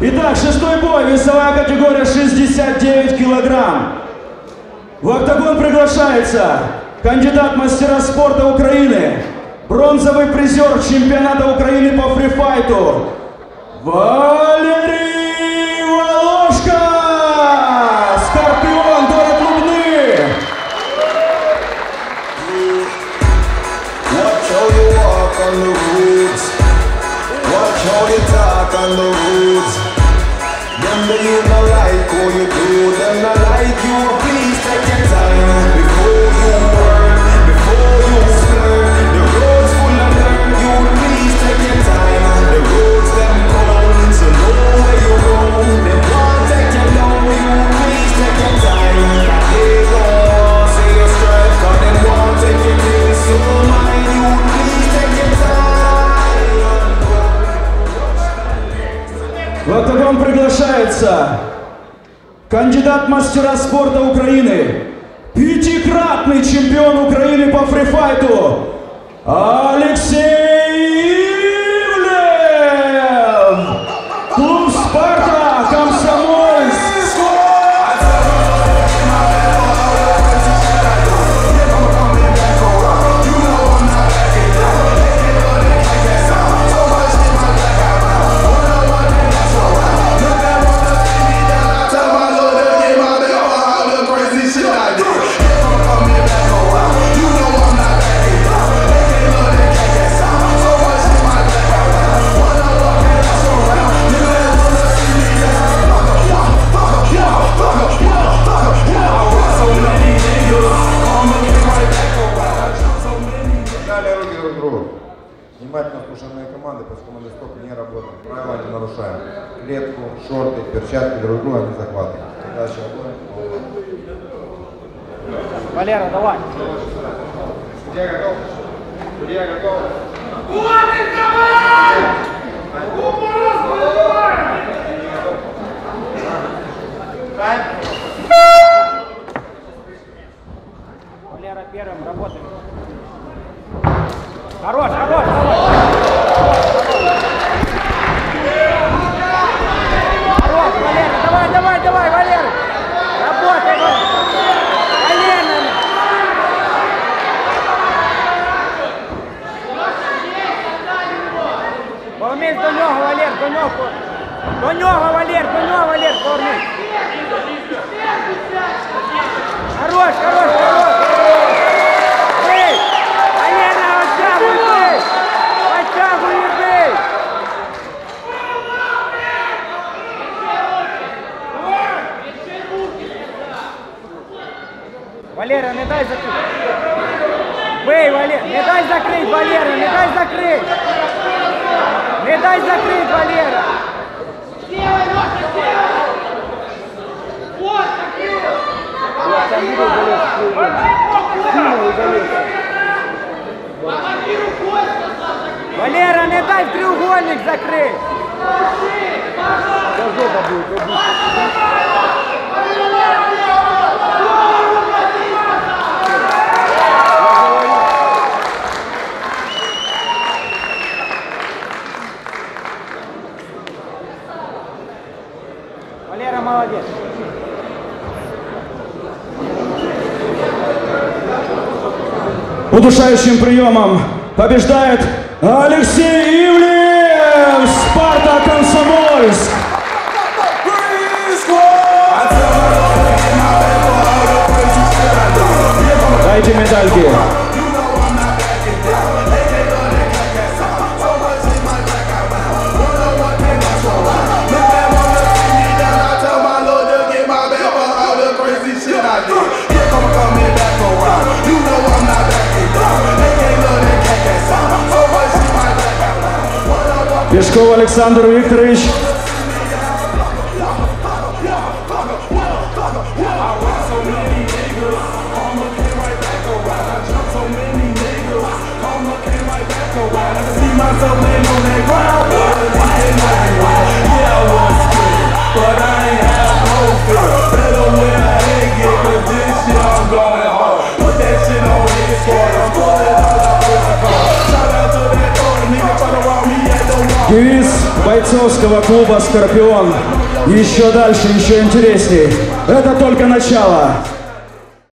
Итак, шестой бой, весовая категория 69 килограмм. В октагон приглашается кандидат мастера спорта Украины, бронзовый призер чемпионата Украины по фрифайту Валерий Волошка! Скорпион, город on the roads. Watch how you talk on the roads. Them that you not like how you do, them not like you. В октагон приглашается кандидат мастера спорта Украины, пятикратный чемпион Украины по фрифайту Алексей Друг другу. Внимательно слушаем мои команды, потому что мы на стоп не работаем. Правила не нарушаем. Клетку, шорты, перчатки друг друга не захватываем. Удачи. Валера, давай. Судья готов? Судья готов? Валера первым, работаем. Хорош, хорош, хорош. Хорош, Валера, давай, давай, давай, Валера. Работай. Валера. Повернись до нього, Валер, до нього. До нього, Валер, до нього, Валер, повернись. Хорош, хорош, хорош. Бей! Валера, оттягуй, бей! Оттягуй и бей! Валера, не дай закрыть. Бей, Валера, не дай закрыть, Валера, не дай закрыть. Не дай закрыть, Валера. Валера, не дай в треугольник закрыть. Валера Удушающим приемом побеждает Алексей Ивлев! Спарта Комсомольск! Дайте медальки. of them Пешков Александр Викторович. Девиз бойцовского клуба «Скорпион». Еще дальше, еще интересней. Это только начало.